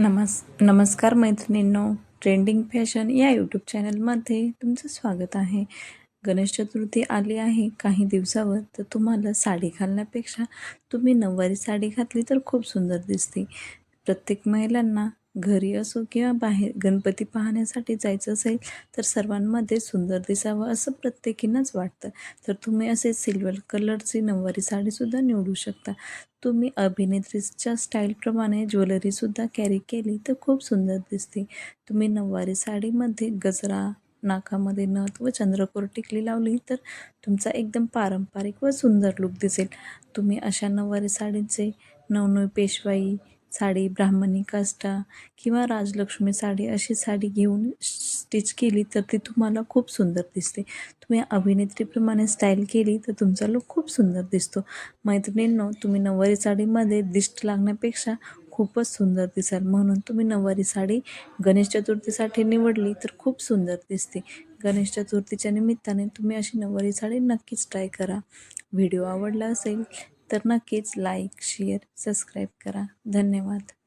नमस् नमस्कार मैत्रिणींनो ट्रेंडिंग फॅशन या यूट्यूब चॅनलमध्ये तुमचं स्वागत आहे. गणेश चतुर्थी आली आहे काही दिवसावर तर तुम्हाला साडी घालण्यापेक्षा तुम्ही नऊवारी साडी घातली तर खूप सुंदर दिसते. प्रत्येक महिलांना घरी असो किंवा बाहेर गणपती पाहण्यासाठी जायचं असेल तर सर्वांमध्ये सुंदर दिसावं असं प्रत्येकीनंच वाटतं. तर तुम्ही असे सिल्वर कलरची नऊवारी साडीसुद्धा निवडू शकता. तुम्ही अभिनेत्रीच्या स्टाईलप्रमाणे ज्वेलरीसुद्धा कॅरी केली तर खूप सुंदर दिसते. तुम्ही नऊवारी साडीमध्ये गजरा नाकामध्ये नथ व चंद्रकोर टिकली लावली तर तुमचा एकदम पारंपरिक व सुंदर लुक दिसेल. तुम्ही अशा नऊवारी साडीचे नवनवी पेशवाई साडी ब्राह्मणी काष्टा किंवा राजलक्ष्मी साडी अशी साडी घेऊन स्टिच केली तर ती तुम्हाला खूप सुंदर दिसते. तुम्ही अभिनेत्रीप्रमाणे स्टाईल केली तर तुमचा लुक खूप सुंदर दिसतो. मैत्रिणींनो तुम्ही नऊवारी साडीमध्ये दिष्ट लागण्यापेक्षा खूपच सुंदर दिसाल. म्हणून तुम्ही नऊवारी साडी गणेश चतुर्थीसाठी निवडली तर खूप सुंदर दिसते. गणेश चतुर्थीच्या निमित्ताने तुम्ही अशी नऊवारी साडी नक्कीच ट्राय करा. व्हिडिओ आवडला असेल तर नक्कीच लाईक शेअर सबस्क्राईब करा. धन्यवाद.